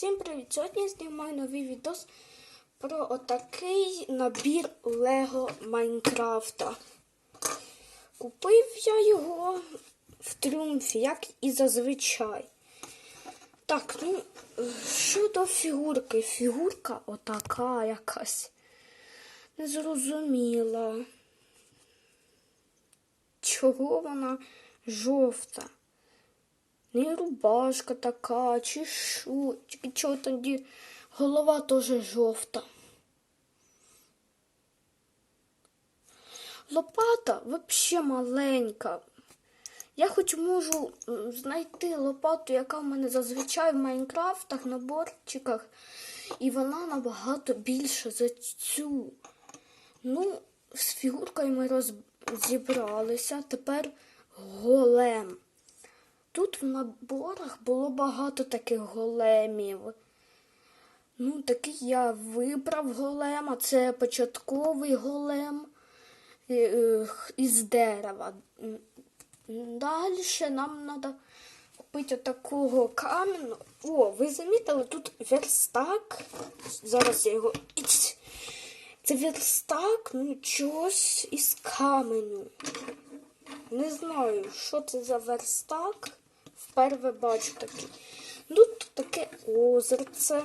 Всім привіт! Сьогодні я знімаю новий відос про отакий набір Лего Майнкрафта. Купив я його в тріумфі, як і зазвичай. Так, ну, щодо фігурки. Фігурка отака якась. Незрозуміла. Чого вона жовта? Не рубашка така, чи що, тільки чого тоді голова теж жовта. Лопата взагалі маленька. Я хоч можу знайти лопату, яка в мене зазвичай в Майнкрафтах на борчиках, і вона набагато більша за цю. Ну, з фігуркою ми розібралися. Тепер голем. Тут в наборах було багато таких големів. Ну, такий я вибрав голема. Це початковий голем е, е, із дерева. Далі нам треба купити такого каменю. О, ви замітили, тут верстак. Зараз я його. Це верстак, ну чогось із каменю. Не знаю, що це за верстак. Вперше бачу такий. Тут таке озерце.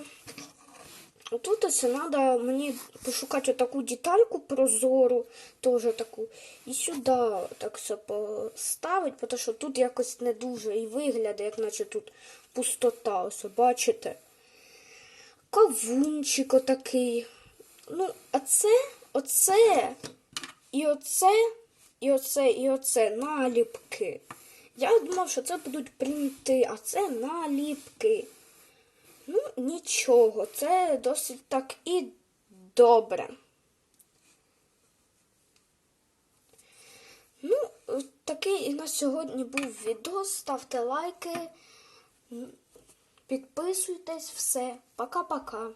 Тут ось треба мені пошукати таку детальку прозору, теж таку. І сюди так все поставити, тому що тут якось не дуже і виглядає, як наче тут пустота. Ось, бачите? Кавунчик отакий. Ну, а це, оце, і оце, і оце, і оце наліпки. Я думав, що це будуть принти, а це наліпки. Ну, нічого, це досить так і добре. Ну, такий на сьогодні був відео. Ставте лайки, підписуйтесь, все. Пока-пока.